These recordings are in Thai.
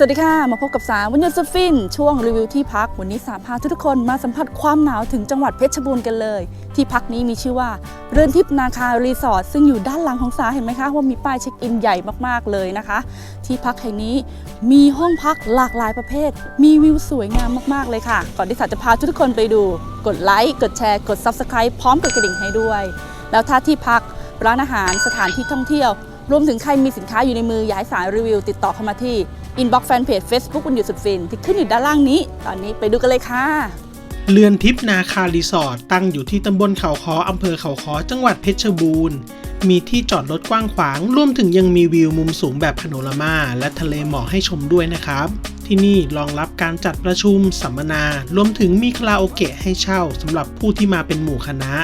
สวัสดีค่ะ มาพบกับสาวันหยุดสุดฟิน ช่วงรีวิวที่พัก วันนี้สามพาทุกคนมาสัมผัสความหนาวถึงจังหวัดเพชรบูรณ์กันเลย ที่พักนี้มีชื่อว่าเรือนทิพย์นาคารีสอร์ทซึ่งอยู่ด้านหลังของสาเห็นไหมคะ ว่ามีป้ายเช็คอินใหญ่มากๆเลยนะคะ ที่พักแห่งนี้มีห้องพักหลากหลายประเภท มีวิวสวยงามมากๆเลยค่ะ ก่อนที่สาจะพาทุกคนไปดู กดไลค์กดแชร์กด Subscribe พร้อมกดกระดิ่งให้ด้วย แล้วถ้าที่พักร้านอาหารสถานที่ท่องเที่ยว รวมถึงใครมีสินค้าอยู่ในมืออยากให้สายรีวิว ติดต่อเข้ามาที่ inbox fanpage Facebook วันหยุดสุดฟินที่ขึ้นอยู่ด้านล่างนี้ ตอนนี้ไปดูกันเลยค่ะ เรือนทิพย์นาคารีสอร์ทตั้งอยู่ที่ตำบลเขาคออำเภอเขาคอจังหวัดเพชรบูรณ์ มีที่จอดรถกว้างขวาง รวมถึงยังมีวิวมุมสูงแบบพาโนรามาและทะเลหมอกให้ชมด้วยนะครับที่นี่รองรับการจัดประชุมสัมมนา รวมถึงมีคาราโอเกะให้เช่าสำหรับผู้ที่มาเป็นหมู่คณะ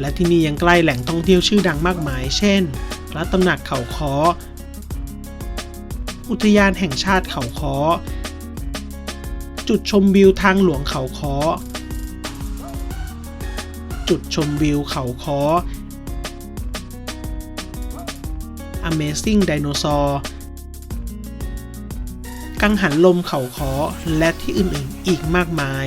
และที่นี่ยังใกล้แหล่งท่องเที่ยวชื่อดังมากมาย เช่น พระตำหนักเขาคอ อุทยานแห่งชาติเขาค้อ จุดชมวิวทางหลวงเขาค้อ จุดชมวิวเขาค้อ Amazing Dinosaur กังหันลมเขาค้อ และที่อื่นๆอีกมากมาย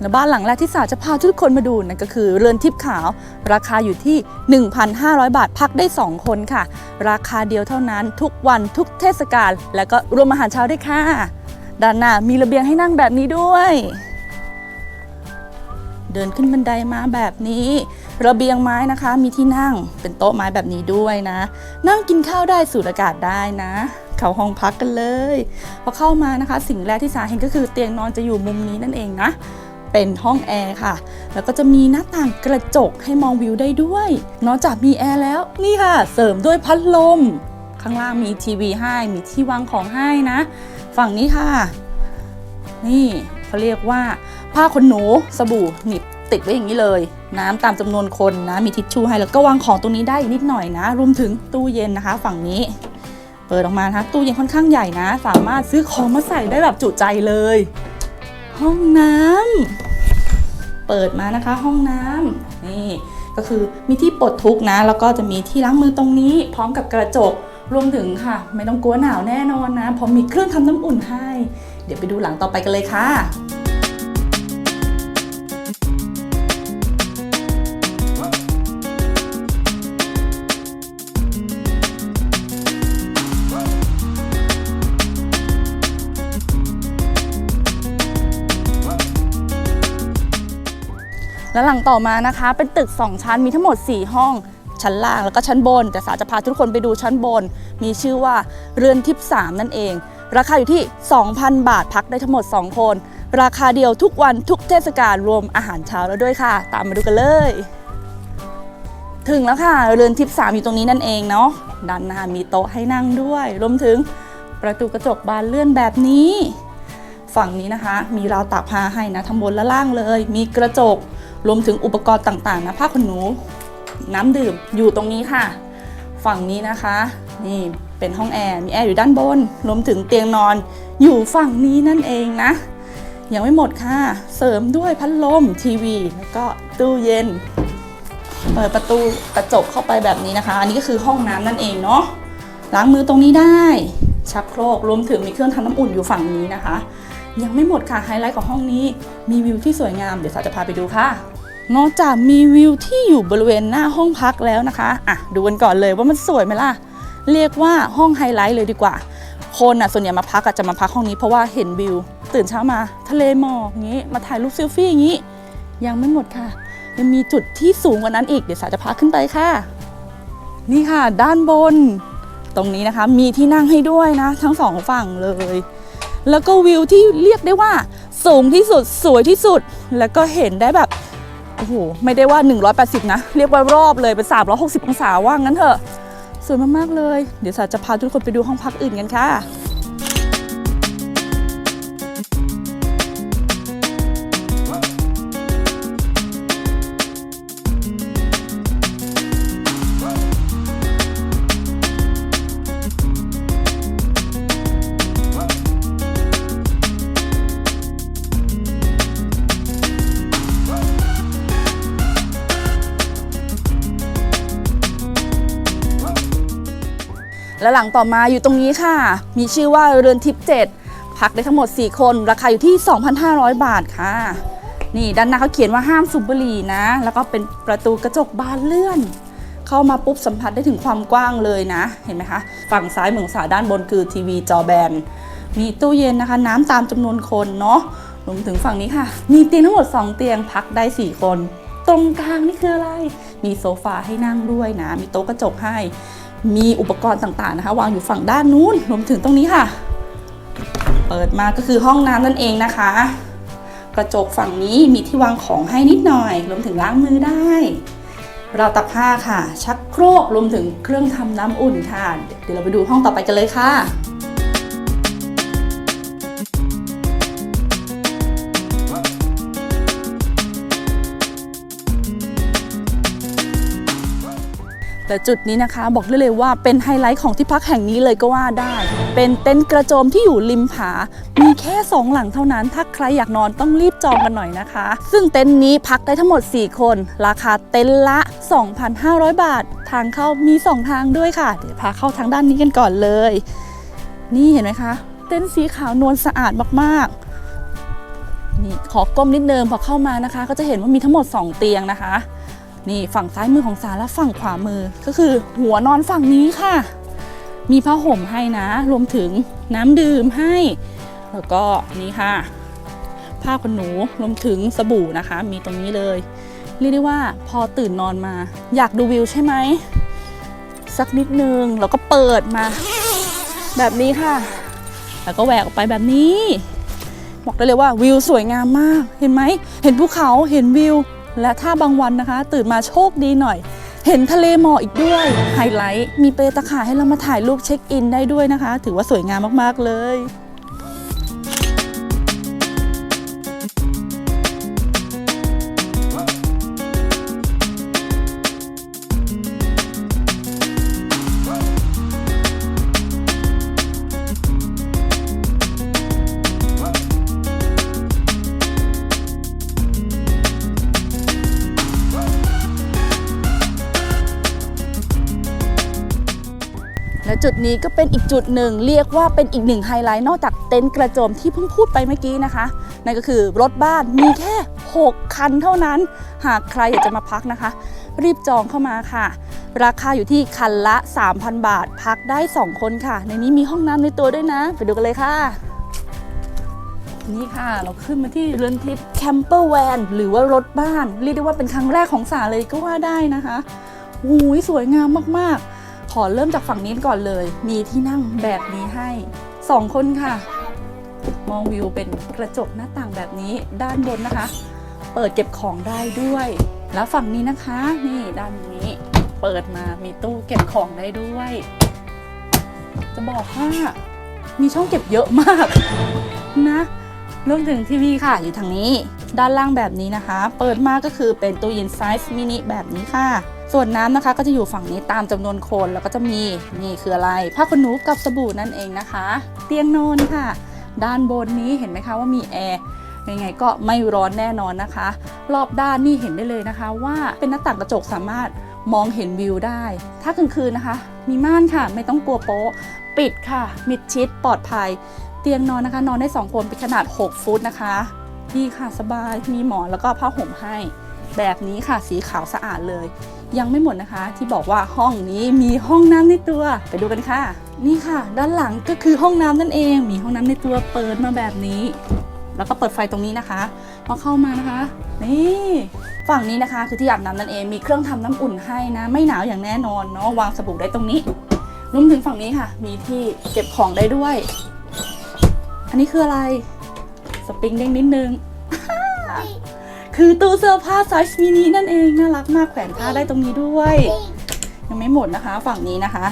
และบ้านหลังแรกที่สาจะพาทุกคนมาดูนั่นก็คือเรือนทิพย์ขาว ราคาอยู่ที่ 1,500 บาทพักได้ 2 คนค่ะ ราคาเดียวเท่านั้นทุกวันทุกเทศกาลและก็รวมอาหารเช้าด้วยค่ะ ด้านหน้ามีระเบียงให้นั่งแบบนี้ด้วย เดินขึ้นบันไดมาแบบนี้ ระเบียงไม้นะคะมีที่นั่งเป็นโต๊ะไม้แบบนี้ด้วยนะ นั่งกินข้าวได้สูดอากาศได้นะเข้าห้องพักกันเลยพอเข้ามานะคะ สิ่งแรกที่สาเห็นก็คือเตียงนอนจะอยู่มุมนี้นั่นเองนะ เป็นห้องแอร์ค่ะ แล้วก็จะมีหน้าต่างกระจกให้มองวิวได้ด้วย นอกจากมีแอร์แล้วนี่ค่ะ เสริมด้วยพัดลม ข้างล่างมีทีวีให้ มีที่วางของให้นะ ฝั่งนี้ค่ะ นี่เขาเรียกว่าผ้าขนหนูสบู่หนิบติดไว้อย่างนี้เลย น้ำตามจำนวนคนนะ มีทิชชู่ให้แล้วก็วางของตรงนี้ได้นิดหน่อยนะ รวมถึงตู้เย็นนะคะ ฝั่งนี้ เปิดออกมานะคะตู้เย็นค่อนข้างใหญ่นะ สามารถซื้อของมาใส่ได้แบบจุใจเลย ห้องน้ำเปิดมานะคะห้องน้ำนี่ก็คือมีที่ปลดทุกนะ แล้วก็จะมีที่ล้างมือตรงนี้ พร้อมกับกระจกรวมถึงค่ะ ไม่ต้องกลัวหนาวแน่นอนนะเพราะมีเครื่องทำน้ำอุ่นให้ เดี๋ยวไปดูหลังต่อไปกันเลยค่ะ แล้วหลังต่อมานะคะ เป็นตึก 2 ชั้นมีทั้งหมด 4 ห้อง ชั้นล่างแล้วก็ชั้นบน แต่สาจะพาทุกคนไปดูชั้นบน มีชื่อว่าเรือนทิพย์ 3 นั่นเอง ราคาอยู่ที่ 2,000 บาทพักได้ทั้งหมด 2 คน ราคาเดียวทุกวันทุกเทศกาลรวมอาหารเช้าแล้วด้วยค่ะ ตามมาดูกันเลย ถึงแล้วค่ะเรือนทิพย์ 3 อยู่ตรงนี้นั่นเองเนาะด้านหน้ามีโต๊ะให้นั่งด้วยรวมถึงประตูกระจกบานเลื่อนแบบนี้ ฝั่งนี้นะคะ มีราวตากผ้าให้นะทั้งบนและล่างเลย มีกระจก รวมถึงอุปกรณ์ต่างๆนะผ้าขนหนู น้ำดื่มอยู่ตรงนี้ค่ะ ฝั่งนี้นะคะ นี่เป็นห้องแอร์มีแอร์อยู่ด้านบน รวมถึงเตียงนอนอยู่ฝั่งนี้นั่นเองนะ ยังไม่หมดค่ะ เสริมด้วยพัดลมทีวี แล้วก็ตู้เย็น เปิดประตูกระจกเข้าไปแบบนี้นะคะ อันนี้ก็คือห้องน้ำนั่นเองเนาะล้างมือตรงนี้ได้ชักโครกรวมถึงมีเครื่องทำน้ำอุ่นอยู่ฝั่งนี้นะคะ ยังไม่หมดค่ะไฮไลท์ของห้องนี้มีวิวที่สวยงามเดี๋ยวสาจะพาไปดูค่ะ นอกจากมีวิวที่อยู่บริเวณหน้าห้องพักแล้วนะคะอะดูกันก่อนเลยว่ามันสวยไหมล่ะ เรียกว่าห้องไฮไลท์เลยดีกว่า คนอะส่วนใหญ่มาพักอะจะมาพักห้องนี้เพราะว่าเห็นวิว ตื่นเช้ามาทะเลหมอกอย่างนี้มาถ่ายรูปเซลฟี่อย่างนี้ ยังไม่หมดค่ะ ยังมีจุดที่สูงกว่านั้นอีกเดี๋ยวสาจะพาขึ้นไปค่ะ นี่ค่ะ ด้านบน ตรงนี้นะคะ มีที่นั่งให้ด้วยนะ ทั้งสองฝั่งเลย แล้วก็วิวที่เรียกได้ว่า สูงที่สุดสวยที่สุดแล้วก็เห็นได้แบบ โอ้โห ไม่ได้ว่า 180 นะ เรียกว่ารอบเลยเป็น 360 องศาว่างั้นเถอะ สวยมาก ๆ เลย เดี๋ยวสาจะพาทุกคนไปดูห้องพักอื่นกันค่ะ และหลังต่อมาอยู่ตรงนี้ค่ะ มีชื่อว่าเรือนทิพย์เจ็ดพักได้ทั้งหมด 4 คน ราคาอยู่ที่ 2,500 บาทค่ะ นี่ด้านหน้าเขาเขียนว่าห้ามสูบบุหรี่นะ แล้วก็เป็นประตูกระจกบานเลื่อน เข้ามาปุ๊บสัมผัสได้ถึงความกว้างเลยนะ เห็นไหมคะ ฝั่งซ้ายมืองสาด้านบนคือทีวีจอแบน มีตู้เย็นนะคะ น้ำตามจำนวนคนเนาะ รวมถึงฝั่งนี้ค่ะ มีเตียงทั้งหมด 2 เตียงพักได้ 4 คน ตรงกลางนี่คืออะไร มีโซฟาให้นั่งด้วยนะ มีโต๊ะกระจกให้ มีอุปกรณ์ต่างๆนะคะ วางอยู่ฝั่งด้านนู้นรวมถึงตรงนี้ค่ะ เปิดมาก็คือห้องน้ำนั่นเองนะคะ กระจกฝั่งนี้มีที่วางของให้นิดหน่อยรวมถึงล้างมือได้เราตักผ้าค่ะ ชักโครกรวมถึงเครื่องทำน้ำอุ่นค่ะ เดี๋ยวเราไปดูห้องต่อไปกันเลยค่ะ แต่จุดนี้นะคะบอกได้เลยว่าเป็นไฮไลท์ของที่พักแห่งนี้เลยก็ว่าได้ เป็นเต็นท์กระโจมที่อยู่ริมผา มีแค่ 2 หลังเท่านั้น ถ้าใครอยากนอนต้องรีบจองกันหน่อยนะคะ ซึ่งเต็นท์นี้พักได้ทั้งหมด 4 คน ราคาเต็นท์ละ 2,500 บาท ทางเข้ามี 2 ทางด้วยค่ะ เดี๋ยวพาเข้าทางด้านนี้กันก่อนเลย นี่เห็นไหมคะ เต็นท์สีขาวนวลสะอาดมากๆนี่ขอก้มนิดนึงพอเข้ามานะคะ ก็จะเห็นว่ามีทั้งหมด 2 เตียงนะคะ นี่ฝั่งซ้ายมือของสาและฝั่งขวามือ ก็คือหัวนอนฝั่งนี้ค่ะ มีผ้าห่มให้นะ รวมถึงน้ำดื่มให้ แล้วก็นี่ค่ะ ผ้าขนหนูรวมถึงสบู่นะคะ มีตรงนี้เลย เรียกได้ว่าพอตื่นนอนมา อยากดูวิวใช่ไหมสักนิดนึงแล้วก็เปิดมา แบบนี้ค่ะ แล้วก็แหวกออกไปแบบนี้ บอกได้เลยว่าวิวสวยงามมาก เห็นไหม เห็นภูเขาเห็นวิว และถ้าบางวันนะคะ ตื่นมาโชคดีหน่อย เห็นทะเลหมอกอีกด้วย ไฮไลท์ มีเปตะขาให้เรามาถ่ายรูปเช็คอินได้ด้วยนะคะ ถือว่าสวยงามมากๆเลย จุดนี้ก็เป็นอีกจุดหนึ่ง เรียกว่าเป็นอีกหนึ่งไฮไลท์นอกจากเต็นท์กระโจมที่เพิ่งพูดไปเมื่อกี้นะคะ นั่นก็คือรถบ้านมีแค่ 6 คันเท่านั้น หากใครอยากจะมาพักนะคะ รีบจองเข้ามาค่ะ ราคาอยู่ที่คันละ 3,000 บาท พักได้ 2 คนค่ะ ในนี้มีห้องน้ำในตัวด้วยนะ ไปดูกันเลยค่ะนี่ค่ะ เราขึ้นมาที่เรือนทิพย์แคมเปอร์แวนหรือว่ารถบ้าน เรียกได้ว่าเป็นครั้งแรกของสาเลยก็ว่าได้นะคะหูยสวยงามมากๆ ขอเริ่มจากฝั่งนี้ก่อนเลย มีที่นั่งแบบนี้ให้สองคนค่ะ มองวิวเป็นกระจกหน้าต่างแบบนี้ด้านบนนะคะ เปิดเก็บของได้ด้วย แล้วฝั่งนี้นะคะ นี่ด้านนี้ เปิดมามีตู้เก็บของได้ด้วย จะบอกว่ามีช่องเก็บเยอะมากนะรวมถึงทีวีค่ะอยู่ทางนี้ ด้านล่างแบบนี้นะคะ เปิดมาก็คือเป็นตู้เย็นไซส์มินิแบบนี้ค่ะ ส่วนน้ำนะคะก็จะอยู่ฝั่งนี้ตามจำนวนคนแล้วก็จะมีนี่คืออะไรผ้าขนหนูกับสบู่นั่นเองนะคะ เตียงนอนค่ะ ด้านบนนี้เห็นไหมคะว่ามีแอร์ยังไงก็ไม่ร้อนแน่นอนนะคะ รอบด้านนี่เห็นได้เลยนะคะ ว่าเป็นหน้าต่างกระจกสามารถมองเห็นวิวได้ ถ้ากลางคืนนะคะ มีม่านค่ะ ไม่ต้องกลัวโป๊ะ ปิดค่ะ มิดชิดปลอดภัย เตียงนอนนะคะ นอนได้ 2 คนเป็นขนาด 6 ฟุตนะคะนี่ค่ะสบายมีหมอนแล้วก็ผ้าห่มให้ แบบนี้ค่ะสีขาวสะอาดเลย ยังไม่หมดนะคะ ที่บอกว่าห้องนี้มีห้องน้ำในตัวไปดูกันค่ะ นี่ค่ะ ด้านหลังก็คือห้องน้ำนั่นเอง มีห้องน้ำในตัวเปิดมาแบบนี้ แล้วก็เปิดไฟตรงนี้นะคะพอเข้ามานะคะ นี่ฝั่งนี้นะคะ คือที่อาบน้ำนั่นเองมีเครื่องทำน้ำอุ่นให้นะ ไม่หนาวอย่างแน่นอนเนาะวางสบู่ได้ตรงนี้รวมถึงฝั่งนี้ค่ะ มีที่เก็บของได้ด้วย อันนี้คืออะไร สปริงเด้งนิดนึง คือตู้เสื้อผ้าไซส์มินินั่นเองน่ารักมากแขวนผ้าได้ตรงนี้ด้วย ยังไม่หมดนะคะฝั่งนี้นะคะ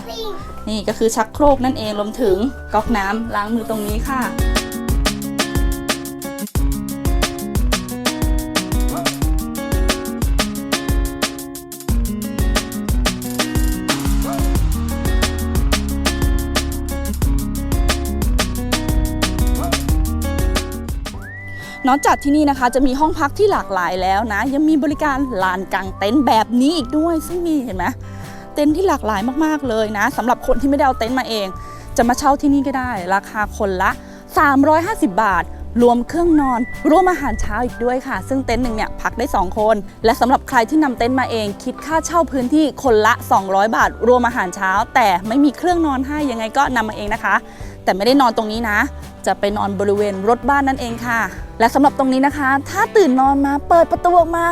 นี่ก็คือชักโครกนั่นเองรวมถึงก๊อกน้ำล้างมือตรงนี้ค่ะ นอกจากที่นี่นะคะ จะมีห้องพักที่หลากหลายแล้วนะ ยังมีบริการลานกางเต็นท์แบบนี้อีกด้วย ซึ่งมีเห็นไหมเต็นท์ที่หลากหลายมากๆเลยนะสำหรับคนที่ไม่ได้เอาเต็นท์มาเอง จะมาเช่าที่นี่ก็ได้ ราคาคนละ 350 บาท รวมเครื่องนอน รวมอาหารเช้าอีกด้วยค่ะ ซึ่งเต็นท์หนึ่งเนี่ยพักได้ 2 คน และสำหรับใครที่นำเต็นท์มาเอง คิดค่าเช่าพื้นที่คนละ 200 บาท รวมอาหารเช้า แต่ไม่มีเครื่องนอนให้ยังไงก็นำมาเองนะคะ แต่ไม่ได้นอนตรงนี้นะ จะไปนอนบริเวณรถบ้านนั่นเองค่ะ และสำหรับตรงนี้นะคะ ถ้าตื่นนอนมาเปิดประตูออกมา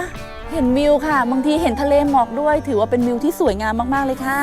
เห็นวิวค่ะ บางทีเห็นทะเลหมอกด้วย ถือว่าเป็นวิวที่สวยงามมากๆเลยค่ะ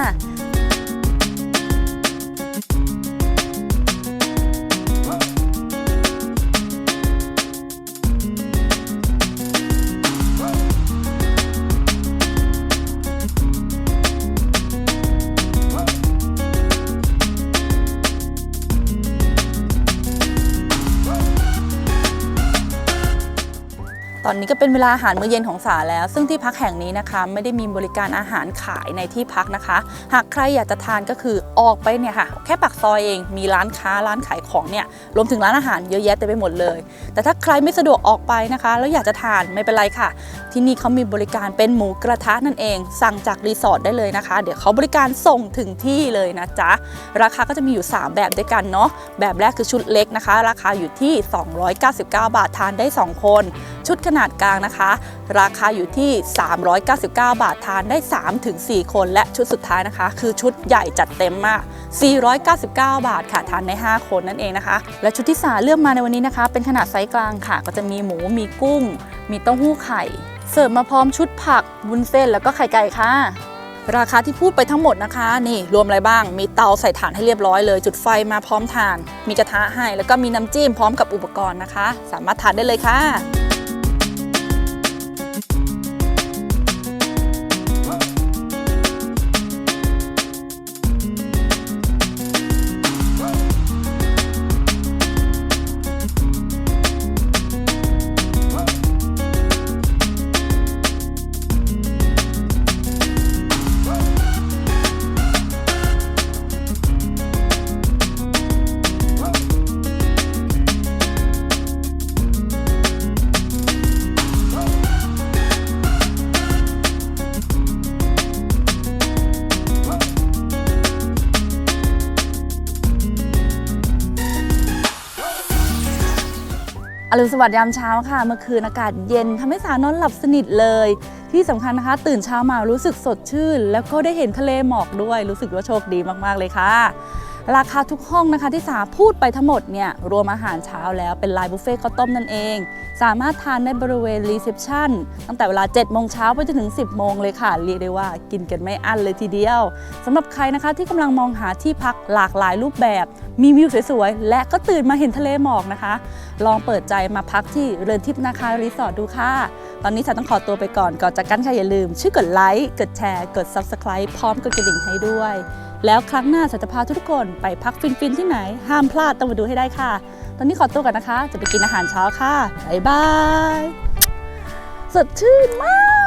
อนนี้ก็เป็นเวลาอาหารมื้อเย็นของสาแล้ว ซึ่งที่พักแห่งนี้นะคะ ไม่ได้มีบริการอาหารขายในที่พักนะคะ หากใครอยากจะทานก็คือออกไปเนี่ยค่ะ แค่ปากซอยเองมีร้านค้าร้านขายของเนี่ยรวมถึงร้านอาหารเยอะแยะเต็มไปหมดเลย แต่ถ้าใครไม่สะดวกออกไปนะคะ แล้วอยากจะทานไม่เป็นไรค่ะ ที่นี่เขามีบริการเป็นหมูกระทะนั่นเอง สั่งจากรีสอร์ทได้เลยนะคะ เดี๋ยวเขาบริการส่งถึงที่เลยนะจ๊ะราคาก็จะมีอยู่ 3 แบบด้วยกันเนาะแบบแรกคือชุดเล็กนะคะ ราคาอยู่ที่ 299 บาททานได้ 2 คน ชุดขนาดาดกลางนะคะ ราคาอยู่ที่ 399 บาททานได้ 3-4 คนและชุดสุดท้ายนะคะ คือชุดใหญ่จัดเต็มมาก 499 บาทค่ะทานได้ 5 คนนั่นเองนะคะ และชุดที่สาเลือกมาในวันนี้นะคะ เป็นขนาดไซส์กลางค่ะ ก็จะมีหมูมีกุ้ง มีเต้าหู้ไข่ เสิร์ฟมาพร้อมชุดผักวุ้นเส้นแล้วก็ไข่ไก่ค่ะราคาที่พูดไปทั้งหมดนะคะ นี่รวมอะไรบ้าง มีเตาใส่ถ่านให้เรียบร้อยเลย จุดไฟมาพร้อมทาน มีกระทะให้ แล้วก็มีน้ำจิ้มพร้อมกับอุปกรณ์นะคะ สามารถทานได้เลยค่ะ รุณสวัสดิ์ยามเช้าค่ะ เมื่อคืนอากาศเย็นทำให้สาวนอนหลับสนิทเลย ที่สำคัญนะคะ ตื่นเช้ามารู้สึกสดชื่น แล้วก็ได้เห็นทะเลหมอกด้วยรู้สึกว่าโชคดีมากๆเลยค่ะ ราคาทุกห้องนะคะที่สาพูดไปทั้งหมดเนี่ยรวมอาหารเช้าแล้วเป็นไลน์บุฟเฟ่ต์ข้าวต้มนั่นเอง สามารถทานได้บริเวณรีเซพชันตั้งแต่เวลา 7 โมงเช้าไปจนถึง 10 โมงเลยค่ะ เรียกได้ว่ากินกันไม่อั้นเลยทีเดียวสำหรับใครนะคะที่กำลังมองหาที่พักหลากหลายรูปแบบ มีวิวสวยๆ และก็ตื่นมาเห็นทะเลหมอกนะคะ ลองเปิดใจมาพักที่เรือนทิพย์นาคารีสอร์ทดูค่ะ ตอนนี้ฉันต้องขอตัวไปก่อนก่อนจากกันค่ะอย่าลืมช่วยกดไลค์กดแชร์ กด Subscribe พร้อมกดกระดิ่งให้ด้วย แล้วครั้งหน้าฉันจะพาทุกคนไปพักฟินๆที่ไหน ห้ามพลาดต้องมาดูให้ได้ค่ะ ตอนนี้ขอตัวก่อนนะคะ จะไปกินอาหารเช้าค่ะบ๊ายบายสดชื่นมาก